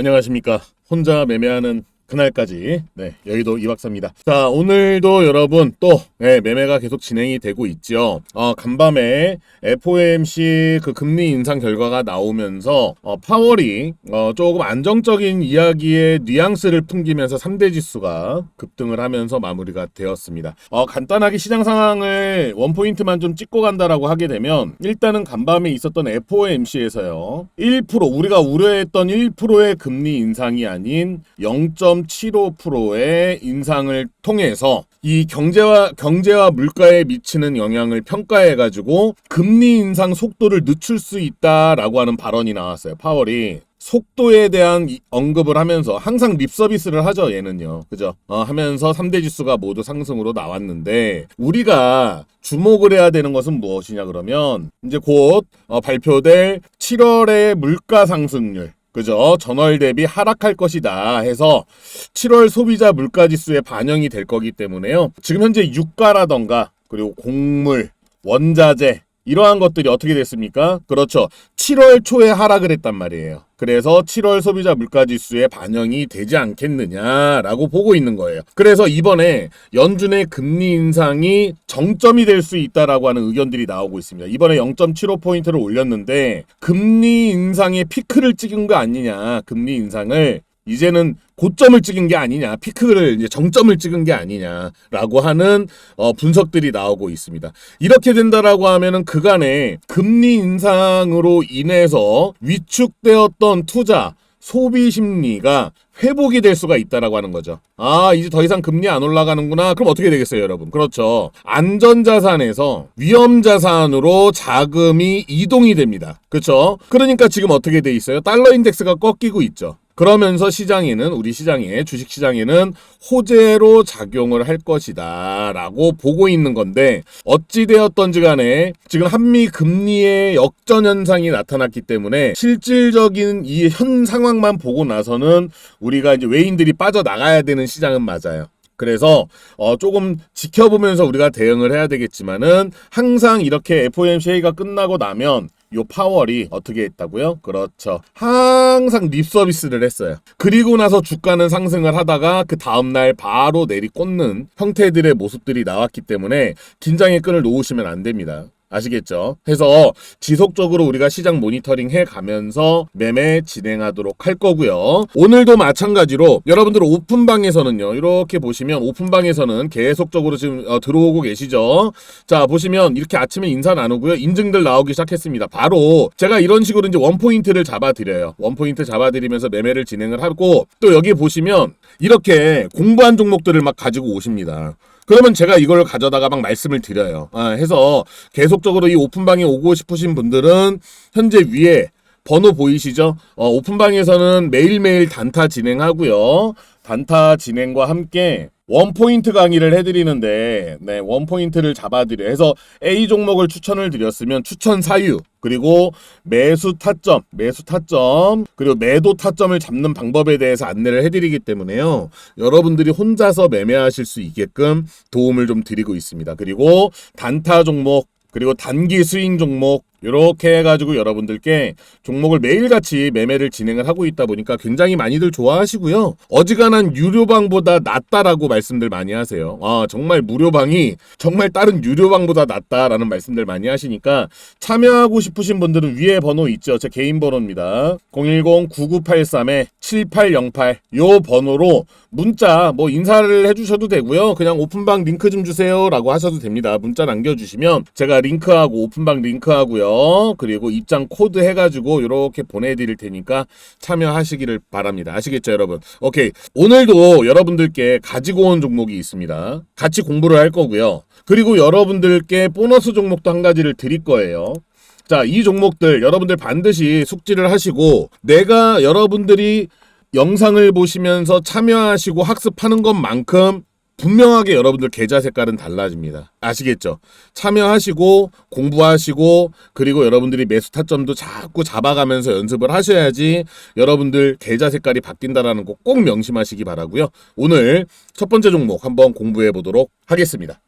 안녕하십니까. 혼자 매매하는 그날까지 네 여의도 이박사입니다. 자 오늘도 여러분 또 네, 매매가 계속 진행이 되고 있죠. 어, 간밤에 FOMC 그 금리 인상 결과가 나오면서 어, 파월이 어, 조금 안정적인 이야기의 뉘앙스를 풍기면서 3대 지수가 급등을 하면서 마무리가 되었습니다. 어, 간단하게 시장 상황을 원 포인트만 좀 찍고 간다라고 하게 되면 일단은 간밤에 있었던 FOMC에서요 1% 우리가 우려했던 1%의 금리 인상이 아닌 0. 0.75%의 인상을 통해서 이 경제와 경제와 물가에 미치는 영향을 평가해 가지고 금리 인상 속도를 늦출 수 있다라고 하는 발언이 나왔어요. 파월이. 속도에 대한 이- 언급을 하면서 항상 립 서비스를 하죠 얘는요. 그죠? 어, 하면서 3대 지수가 모두 상승으로 나왔는데 우리가 주목을 해야 되는 것은 무엇이냐 그러면 이제 곧 어, 발표될 7월의 물가 상승률 그죠 전월 대비 하락할 것이다 해서 7월 소비자 물가 지수에 반영이 될 거기 때문에요 지금 현재 유가라던가 그리고 곡물 원자재 이러한 것들이 어떻게 됐습니까? 그렇죠. 7월 초에 하락을 했단 말이에요. 그래서 7월 소비자 물가 지수에 반영이 되지 않겠느냐라고 보고 있는 거예요. 그래서 이번에 연준의 금리 인상이 정점이 될 수 있다라고 하는 의견들이 나오고 있습니다. 이번에 0.75포인트를 올렸는데 금리 인상의 피크를 찍은 거 아니냐. 금리 인상을 이제는 고점을 찍은 게 아니냐, 피크를 이제 정점을 찍은 게 아니냐라고 하는 어, 분석들이 나오고 있습니다. 이렇게 된다라고 하면은 그간의 금리 인상으로 인해서 위축되었던 투자, 소비 심리가 회복이 될 수가 있다라고 하는 거죠. 아, 이제 더 이상 금리 안 올라가는구나. 그럼 어떻게 되겠어요, 여러분? 그렇죠. 안전자산에서 위험자산으로 자금이 이동이 됩니다. 그렇죠? 그러니까 지금 어떻게 돼 있어요? 달러 인덱스가 꺾이고 있죠. 그러면서 시장에는 우리 시장에 주식 시장에는 호재로 작용을 할 것이다라고 보고 있는 건데 어찌 되었던지 간에 지금 한미 금리의 역전 현상이 나타났기 때문에 실질적인 이 현 상황만 보고 나서는 우리가 이제 외인들이 빠져 나가야 되는 시장은 맞아요. 그래서 어 조금 지켜보면서 우리가 대응을 해야 되겠지만은 항상 이렇게 FOMC 회의가 끝나고 나면 요 파월이 어떻게 했다고요? 그렇죠. 항상 립 서비스를 했어요. 그리고 나서 주가는 상승을 하다가 그 다음날 바로 내리꽂는 형태들의 모습들이 나왔기 때문에 긴장의 끈을 놓으시면 안 됩니다. 아시겠죠? 해서 지속적으로 우리가 시장 모니터링 해 가면서 매매 진행하도록 할 거고요. 오늘도 마찬가지로 여러분들 오픈방에서는요. 이렇게 보시면 오픈방에서는 계속적으로 지금 어, 들어오고 계시죠. 자, 보시면 이렇게 아침에 인사 나누고요. 인증들 나오기 시작했습니다. 바로 제가 이런 식으로 이제 원 포인트를 잡아 드려요. 원 포인트 잡아 드리면서 매매를 진행을 하고 또 여기 보시면 이렇게 공부한 종목들을 막 가지고 오십니다. 그러면 제가 이걸 가져다가 막 말씀을 드려요. 아, 해서 계속적으로 이 오픈방에 오고 싶으신 분들은 현재 위에 번호 보이시죠? 어, 오픈방에서는 매일매일 단타 진행하고요. 단타 진행과 함께 원포인트 강의를 해드리는데, 네, 원포인트를 잡아드려. 해서 A 종목을 추천을 드렸으면 추천 사유, 그리고 매수 타점, 매수 타점, 그리고 매도 타점을 잡는 방법에 대해서 안내를 해드리기 때문에요. 여러분들이 혼자서 매매하실 수 있게끔 도움을 좀 드리고 있습니다. 그리고 단타 종목, 그리고 단기 스윙 종목 이렇게 해가지고 여러분들께 종목을 매일같이 매매를 진행을 하고 있다 보니까 굉장히 많이들 좋아하시고요. 어지간한 유료방보다 낫다라고 말씀들 많이 하세요. 아 정말 무료방이 정말 다른 유료방보다 낫다라는 말씀들 많이 하시니까 참여하고 싶으신 분들은 위에 번호 있죠. 제 개인 번호입니다. 010-9983-7808 요 번호로 문자 뭐 인사를 해주셔도 되고요. 그냥 오픈방 링크 좀 주세요 라고 하셔도 됩니다. 문자 남겨주시면 제가 링크하고 오픈방 링크하고요. 그리고 입장 코드 해가지고 이렇게 보내드릴 테니까 참여하시기를 바랍니다. 아시겠죠, 여러분? 오케이. 오늘도 여러분들께 가지고 온 종목이 있습니다. 같이 공부를 할 거고요. 그리고 여러분들께 보너스 종목도 한 가지를 드릴 거예요. 자, 이 종목들 여러분들 반드시 숙지를 하시고 내가 여러분들이 영상을 보시면서 참여하시고 학습하는 것만큼 분명하게 여러분들 계좌 색깔은 달라집니다. 아시겠죠? 참여하시고 공부하시고 그리고 여러분들이 매수 타점도 자꾸 잡아가면서 연습을 하셔야지 여러분들 계좌 색깔이 바뀐다라는 거 꼭 명심하시기 바라고요. 오늘 첫 번째 종목 한번 공부해 보도록 하겠습니다.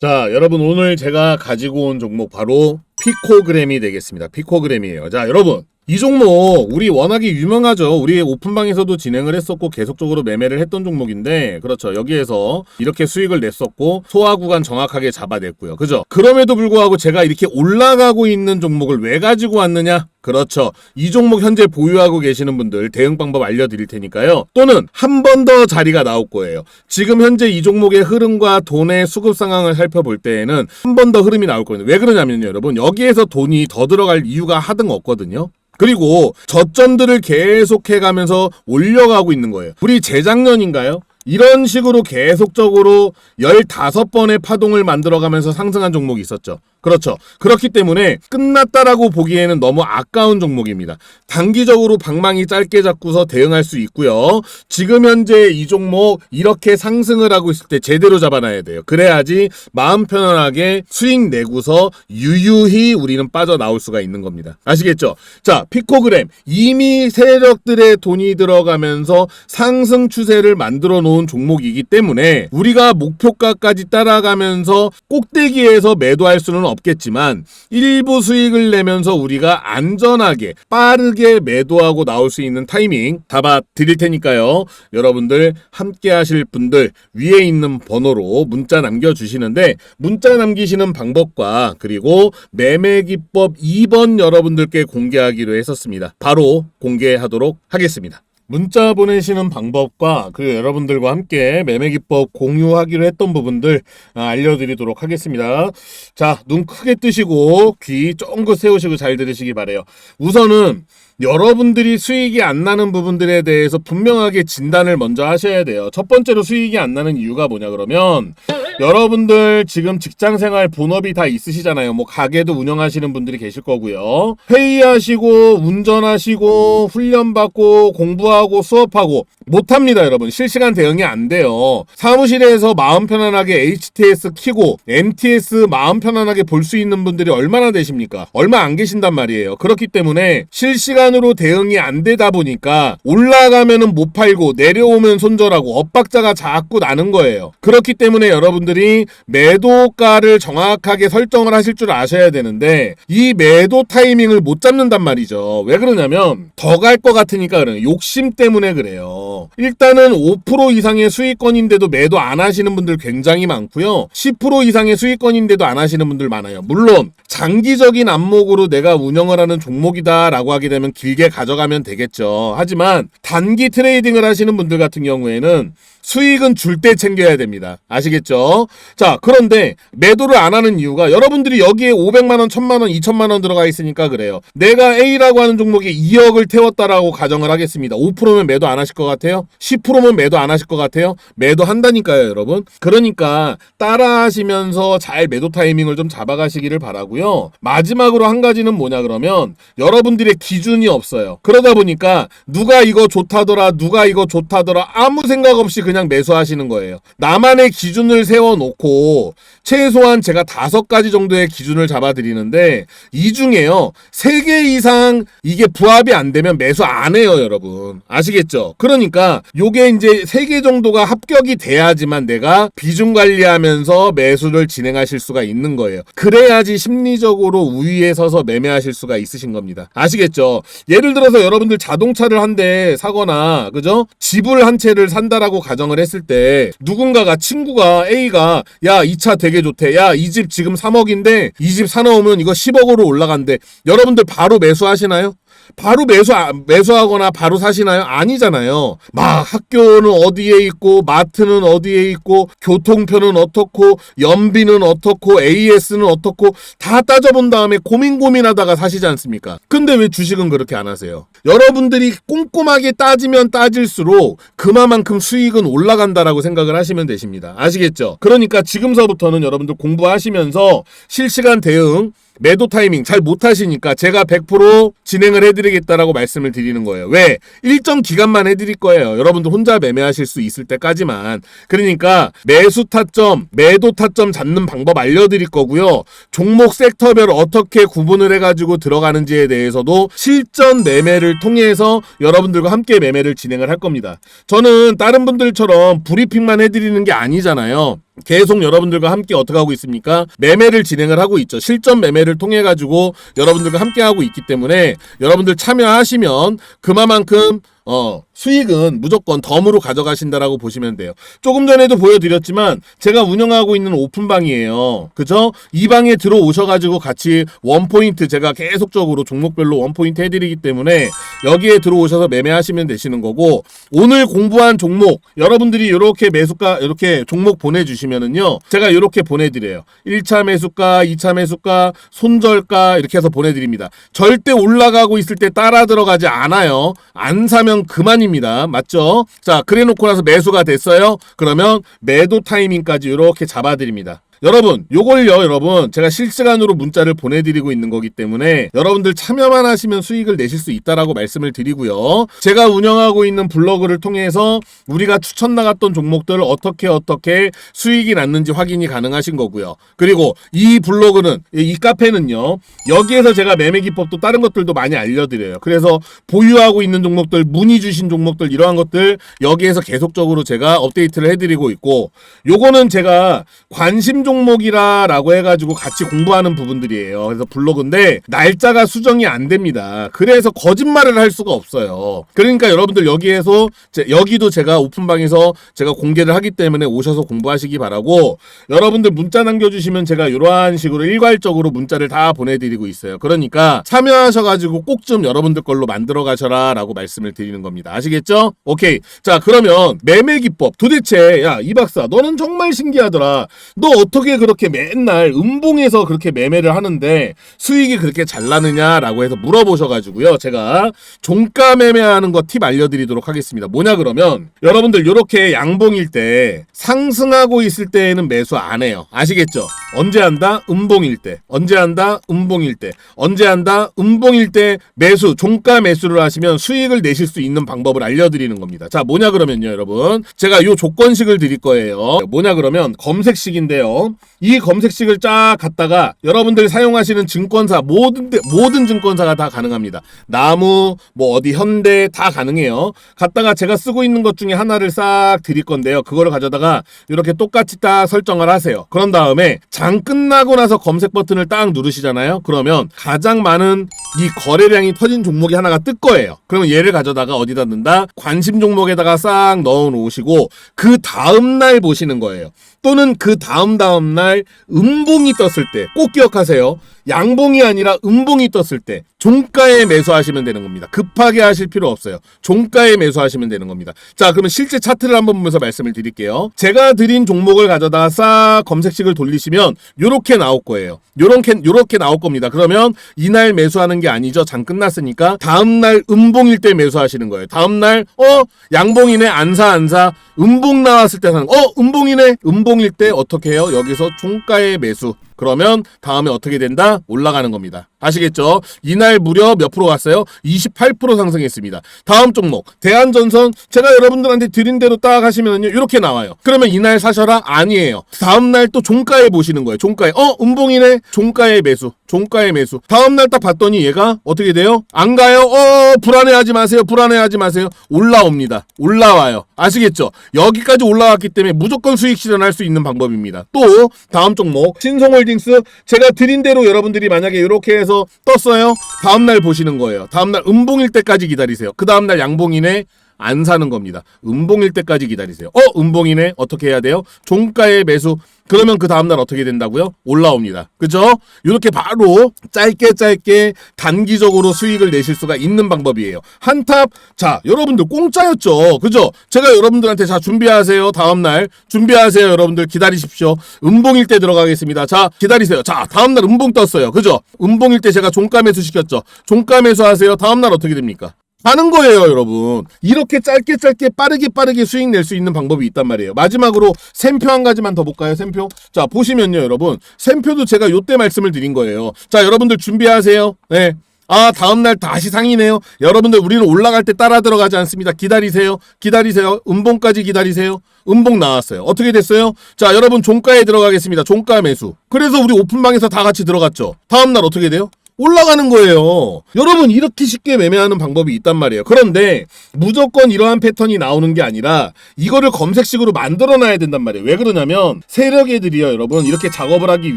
자, 여러분 오늘 제가 가지고 온 종목 바로 피코그램이 되겠습니다. 피코그램이에요. 자, 여러분. 이 종목 우리 워낙에 유명하죠. 우리 오픈방에서도 진행을 했었고 계속적으로 매매를 했던 종목인데 그렇죠. 여기에서 이렇게 수익을 냈었고 소화 구간 정확하게 잡아냈고요. 그죠? 그럼에도 불구하고 제가 이렇게 올라가고 있는 종목을 왜 가지고 왔느냐? 그렇죠. 이 종목 현재 보유하고 계시는 분들 대응 방법 알려드릴 테니까요. 또는 한 번 더 자리가 나올 거예요. 지금 현재 이 종목의 흐름과 돈의 수급 상황을 살펴볼 때에는 한 번 더 흐름이 나올 거예요. 왜 그러냐면요, 여러분. 여기 에서 돈이 더 들어갈 이유가 하등 없거든요. 그리고 저점들을 계속해 가면서 올려가고 있는 거예요. 우리 재작년인가요? 이런 식으로 계속적으로 15번의 파동을 만들어가면서 상승한 종목이 있었죠. 그렇죠. 그렇기 때문에 끝났다라고 보기에는 너무 아까운 종목입니다. 단기적으로 방망이 짧게 잡고서 대응할 수 있고요. 지금 현재 이 종목 이렇게 상승을 하고 있을 때 제대로 잡아놔야 돼요. 그래야지 마음 편안하게 수익 내고서 유유히 우리는 빠져나올 수가 있는 겁니다. 아시겠죠? 자, 피코그램. 이미 세력들의 돈이 들어가면서 상승 추세를 만들어 놓은 종목이기 때문에 우리가 목표가까지 따라가면서 꼭대기에서 매도할 수는 없 겠지만 일부 수익을 내면서 우리가 안전하게 빠르게 매도하고 나올 수 있는 타이밍 잡아 드릴 테니까요. 여러분들 함께 하실 분들 위에 있는 번호로 문자 남겨 주시는데 문자 남기시는 방법과 그리고 매매 기법 2번 여러분들께 공개하기로 했었습니다. 바로 공개하도록 하겠습니다. 문자 보내시는 방법과 그 여러분들과 함께 매매 기법 공유하기로 했던 부분들 아, 알려드리도록 하겠습니다. 자, 눈 크게 뜨시고 귀 쫑긋 세우시고 잘 들으시기 바래요. 우선은 여러분들이 수익이 안 나는 부분들에 대해서 분명하게 진단을 먼저 하셔야 돼요. 첫 번째로 수익이 안 나는 이유가 뭐냐 그러면 여러분들 지금 직장 생활 본업이 다 있으시잖아요. 뭐 가게도 운영하시는 분들이 계실 거고요. 회의하시고 운전하시고 훈련 받고 공부하고 수업하고 못 합니다, 여러분. 실시간 대응이 안 돼요. 사무실에서 마음 편안하게 HTS 키고 MTS 마음 편안하게 볼 수 있는 분들이 얼마나 되십니까? 얼마 안 계신단 말이에요. 그렇기 때문에 실시간으로 대응이 안 되다 보니까 올라가면은 못 팔고 내려오면 손절하고 엇박자가 자꾸 나는 거예요. 그렇기 때문에 여러분 들이 매도가를 정확하게 설정을 하실 줄 아셔야 되는데 이 매도 타이밍을 못 잡는단 말이죠. 왜 그러냐면 더 갈 것 같으니까 그래요. 욕심 때문에 그래요. 일단은 5% 이상의 수익권인데도 매도 안 하시는 분들 굉장히 많고요. 10% 이상의 수익권인데도 안 하시는 분들 많아요. 물론 장기적인 안목으로 내가 운영을 하는 종목이다라고 하게 되면 길게 가져가면 되겠죠. 하지만 단기 트레이딩을 하시는 분들 같은 경우에는 수익은 줄 때 챙겨야 됩니다. 아시겠죠? 자, 그런데 매도를 안 하는 이유가 여러분들이 여기에 500만 원, 1000만 원, 2000만 원 들어가 있으니까 그래요. 내가 A라고 하는 종목에 2억을 태웠다라고 가정을 하겠습니다. 5%면 매도 안 하실 것 같아요? 10%면 매도 안 하실 것 같아요? 매도 한다니까요, 여러분. 그러니까 따라 하시면서 잘 매도 타이밍을 좀 잡아가시기를 바라고요. 마지막으로 한 가지는 뭐냐 그러면 여러분들의 기준이 없어요. 그러다 보니까 누가 이거 좋다더라, 누가 이거 좋다더라 아무 생각 없이 그냥 매수하시는 거예요. 나만의 기준을 세워놓고 최소한 제가 다섯 가지 정도의 기준을 잡아드리는데 이 중에요 세 개 이상 이게 부합이 안 되면 매수 안 해요, 여러분. 아시겠죠? 그러니까 요게 이제 세 개 정도가 합격이 돼야지만 내가 비중 관리하면서 매수를 진행하실 수가 있는 거예요. 그래야지 심리적으로 우위에 서서 매매하실 수가 있으신 겁니다. 아시겠죠? 예를 들어서 여러분들 자동차를 한 대 사거나 그죠? 집을 한 채를 산다라고 가정을 했을 때 누군가가 친구가 A가 야 이 차 되게 좋대. 야 이 집 지금 3억인데 이 집 사놓으면 이거 10억으로 올라간대. 여러분들 바로 매수하시나요? 바로 매수 매수하거나 바로 사시나요? 아니잖아요. 막 학교는 어디에 있고 마트는 어디에 있고 교통표는 어떻고 연비는 어떻고 AS는 어떻고 다 따져본 다음에 고민 고민하다가 사시지 않습니까? 근데 왜 주식은 그렇게 안 하세요? 여러분들이 꼼꼼하게 따지면 따질수록 그만큼 수익은 올라간다라고 생각을 하시면 되십니다. 아시겠죠? 그러니까 지금서부터는 여러분들 공부하시면서 실시간 대응 매도 타이밍 잘 못하시니까 제가 100% 진행을 해드리겠다라고 말씀을 드리는 거예요. 왜? 일정 기간만 해드릴 거예요. 여러분들 혼자 매매하실 수 있을 때까지만. 그러니까 매수 타점, 매도 타점 잡는 방법 알려드릴 거고요. 종목 섹터별 어떻게 구분을 해가지고 들어가는지에 대해서도 실전 매매를 통해서 여러분들과 함께 매매를 진행을 할 겁니다. 저는 다른 분들처럼 브리핑만 해드리는 게 아니잖아요. 계속 여러분들과 함께 어떻게 하고 있습니까? 매매를 진행을 하고 있죠. 실전 매매를 통해 가지고 여러분들과 함께 하고 있기 때문에 여러분들 참여하시면 그만큼 어, 수익은 무조건 덤으로 가져가신다라고 보시면 돼요. 조금 전에도 보여드렸지만 제가 운영하고 있는 오픈방이에요. 그죠? 이 방에 들어오셔가지고 같이 원포인트 제가 계속적으로 종목별로 원포인트 해드리기 때문에 여기에 들어오셔서 매매하시면 되시는 거고 오늘 공부한 종목 여러분들이 이렇게 매수가 이렇게 종목 보내주시면은요 제가 이렇게 보내드려요. 1차 매수가, 2차 매수가, 손절가 이렇게 해서 보내드립니다. 절대 올라가고 있을 때 따라 들어가지 않아요. 안 사면 그만입니다. 맞죠? 자, 그래 놓고 나서 매수가 됐어요. 그러면 매도 타이밍까지 이렇게 잡아드립니다. 여러분, 요걸요, 여러분. 제가 실시간으로 문자를 보내드리고 있는 거기 때문에 여러분들 참여만 하시면 수익을 내실 수 있다라고 말씀을 드리고요. 제가 운영하고 있는 블로그를 통해서 우리가 추천 나갔던 종목들을 어떻게 어떻게 수익이 났는지 확인이 가능하신 거고요. 그리고 이 블로그는, 이- 이 카페는요, 여기에서 제가 매매 기법도 다른 것들도 많이 알려드려요. 그래서 보유하고 있는 종목들, 문의 주신 종목들, 이러한 것들 여기에서 계속적으로 제가 업데이트를 해드리고 있고, 요거는 제가 관심 종 목이라라고 해가지고 같이 공부하는 부분들이에요. 그래서 블로그인데 날짜가 수정이 안 됩니다. 그래서 거짓말을 할 수가 없어요. 그러니까 여러분들 여기에서 제- 여기도 제가 오픈방에서 제가 공개를 하기 때문에 오셔서 공부하시기 바라고 여러분들 문자 남겨주시면 제가 이러한 식으로 일괄적으로 문자를 다 보내드리고 있어요. 그러니까 참여하셔가지고 꼭 좀 여러분들 걸로 만들어 가셔라라고 말씀을 드리는 겁니다. 아시겠죠? 오케이. 자 그러면 매매 기법 도대체 야 이 박사 너는 정말 신기하더라. 너 어떻게 그렇게 맨날 음봉에서 그렇게 매매를 하는데 수익이 그렇게 잘 나느냐라고 해서 물어보셔가지고요. 제가 종가 매매하는 거 팁 알려드리도록 하겠습니다. 뭐냐 그러면 여러분들 이렇게 양봉일 때 상승하고 있을 때에는 매수 안 해요. 아시겠죠? 언제 한다? 음봉일 때. 언제 한다? 음봉일 때. 언제 한다? 음봉일 때 매수, 종가 매수를 하시면 수익을 내실 수 있는 방법을 알려드리는 겁니다. 자, 뭐냐 그러면요, 여러분. 제가 요 조건식을 드릴 거예요. 뭐냐 그러면 검색식인데요. 이 검색식을 쫙 갖다가 여러분들이 사용하시는 증권사, 모든, 데- 모든 증권사가 다 가능합니다. 나무, 뭐 어디 현대 다 가능해요. 갖다가 제가 쓰고 있는 것 중에 하나를 싹 드릴 건데요. 그거를 가져다가 이렇게 똑같이 딱 설정을 하세요. 그런 다음에 장 끝나고 나서 검색 버튼을 딱 누르시잖아요. 그러면 가장 많은 이 거래량이 터진 종목이 하나가 뜰 거예요. 그러면 얘를 가져다가 어디다 넣는다? 관심 종목에다가 싹 넣어 놓으시고 그 다음 날 보시는 거예요. 또는 그 다음 다음 날 음봉이 떴을 때 꼭 기억하세요. 양봉이 아니라 음봉이 떴을 때 종가에 매수하시면 되는 겁니다. 급하게 하실 필요 없어요. 종가에 매수하시면 되는 겁니다. 자, 그러면 실제 차트를 한번 보면서 말씀을 드릴게요. 제가 드린 종목을 가져다가 싹 검색식을 돌리시면 요렇게 나올 거예요. 요렇게 요렇게 나올 겁니다. 그러면 이날 매수하는 게 아니죠. 장 끝났으니까 다음 날 음봉일 때 매수하시는 거예요. 다음 날 어, 양봉이네 안사 안사. 음봉 나왔을 때 사는 거. 어, 음봉이네. 음봉일 때 어떻게 해요? 여기서 종가에 매수. 그러면 다음에 어떻게 된다? 올라가는 겁니다. 아시겠죠? 이날 무려 몇 프로 갔어요? 28% 상승했습니다. 다음 종목 대한전선 제가 여러분들한테 드린 대로 딱 하시면요 이렇게 나와요. 그러면 이날 사셔라? 아니에요. 다음 날 또 종가에 보시는 거예요. 종가에 어 음봉이네. 종가에 매수. 종가에 매수. 다음 날 딱 봤더니 얘가 어떻게 돼요? 안 가요? 어 불안해하지 마세요. 불안해하지 마세요. 올라옵니다. 올라와요. 아시겠죠? 여기까지 올라왔기 때문에 무조건 수익 실현할 수 있는 방법입니다. 또 다음 종목 신성홀 딩스 제가 드린 대로 여러분들이 만약에 이렇게 해서 떴어요. 다음 날 보시는 거예요. 다음 날 음봉일 때까지 기다리세요. 그 다음 날 양봉이네. 안 사는 겁니다. 음봉일 때까지 기다리세요. 어, 음봉이네. 어떻게 해야 돼요? 종가에 매수. 그러면 그 다음날 어떻게 된다고요? 올라옵니다. 그죠? 이렇게 바로 짧게 짧게 단기적으로 수익을 내실 수가 있는 방법이에요. 한탑, 자, 여러분들 공짜였죠. 그죠? 제가 여러분들한테 자, 준비하세요. 다음날. 준비하세요. 여러분들 기다리십시오. 음봉일 때 들어가겠습니다. 자, 기다리세요. 자, 다음날 음봉 떴어요. 그죠? 음봉일 때 제가 종가 매수 시켰죠. 종가 매수 하세요. 다음날 어떻게 됩니까? 하는 거예요, 여러분. 이렇게 짧게 짧게 빠르게 빠르게 수익 낼 수 있는 방법이 있단 말이에요. 마지막으로 샘표 한 가지만 더 볼까요, 샘표? 자, 보시면요, 여러분. 샘표도 제가 요때 말씀을 드린 거예요. 자, 여러분들 준비하세요. 네. 아, 다음날 다시 상이네요. 여러분들, 우리는 올라갈 때 따라 들어가지 않습니다. 기다리세요. 기다리세요. 음봉까지 기다리세요. 음봉 나왔어요. 어떻게 됐어요? 자, 여러분, 종가에 들어가겠습니다. 종가 매수. 그래서 우리 오픈방에서 다 같이 들어갔죠. 다음날 어떻게 돼요? 올라가는 거예요. 여러분 이렇게 쉽게 매매하는 방법이 있단 말이에요. 그런데 무조건 이러한 패턴이 나오는 게 아니라 이거를 검색식으로 만들어 놔야 된단 말이에요. 왜 그러냐면 세력애들이요, 여러분. 이렇게 작업을 하기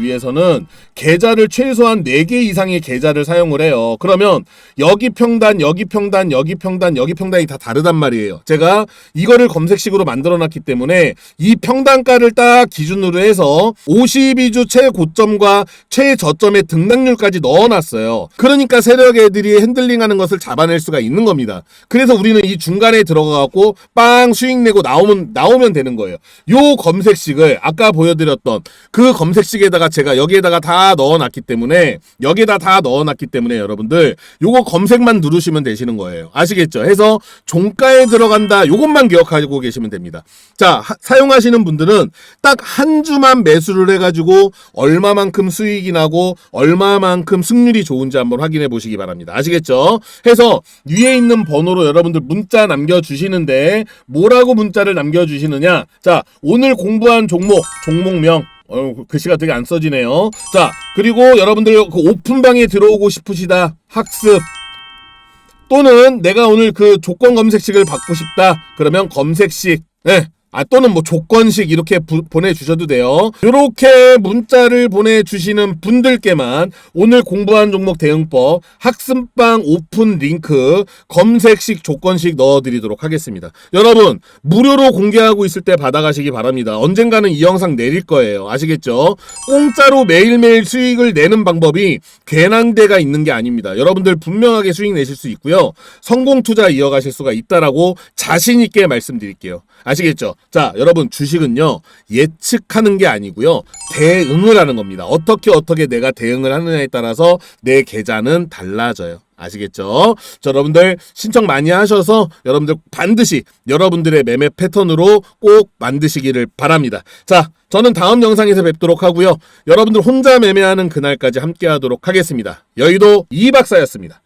위해서는 계좌를 최소한 4개 이상의 계좌를 사용을 해요. 그러면 여기 평단, 여기 평단, 여기 평단, 여기 평단이 다 다르단 말이에요. 제가 이거를 검색식으로 만들어 놨기 때문에 이 평단가를 딱 기준으로 해서 52주 최고점과 최저점의 등락률까지 넣어놨어요. 그러니까 세력 애들이 핸들링하는 것을 잡아낼 수가 있는 겁니다. 그래서 우리는 이 중간에 들어가갖고 빵 수익 내고 나오면 나오면 되는 거예요. 요 검색식을 아까 보여드렸던 그 검색식에다가 제가 여기에다가 다 넣어놨기 때문에 여기에다 다 넣어놨기 때문에 여러분들 요거 검색만 누르시면 되시는 거예요. 아시겠죠? 해서 종가에 들어간다. 요것만 기억하고 계시면 됩니다. 자 하- 사용하시는 분들은 딱 한 주만 매수를 해가지고 얼마만큼 수익이 나고 얼마만큼 승률이 좋은지 한번 확인해 보시기 바랍니다. 아시겠죠? 해서 위에 있는 번호로 여러분들 문자 남겨주시는데 뭐라고 문자를 남겨주시느냐? 자 오늘 공부한 종목 종목명 어, 글씨가 되게 안 써지네요. 자, 그리고 여러분들 그 오픈방에 들어오고 싶으시다. 학습. 또는 내가 오늘 그 조건 검색식을 받고 싶다. 그러면 검색식. 예. 아, 또는 뭐 조건식 이렇게 부- 보내주셔도 돼요. 이렇게 문자를 보내주시는 분들께만 오늘 공부한 종목 대응법 학습방 오픈 링크 검색식 조건식 넣어드리도록 하겠습니다. 여러분, 무료로 공개하고 있을 때 받아가시기 바랍니다. 언젠가는 이 영상 내릴 거예요. 아시겠죠? 공짜로 매일매일 수익을 내는 방법이 괜한 데가 있는 게 아닙니다. 여러분들 분명하게 수익 내실 수 있고요. 성공 투자 이어가실 수가 있다라고 자신 있게 말씀드릴게요. 아시겠죠? 자, 여러분 주식은요 예측하는 게 아니고요 대응을 하는 겁니다. 어떻게 어떻게 내가 대응을 하느냐에 따라서 내 계좌는 달라져요. 아시겠죠? 자, 여러분들 신청 많이 하셔서 여러분들 반드시 여러분들의 매매 패턴으로 꼭 만드시기를 바랍니다. 자, 저는 다음 영상에서 뵙도록 하고요. 여러분들 혼자 매매하는 그날까지 함께 하도록 하겠습니다. 여의도 이 박사였습니다.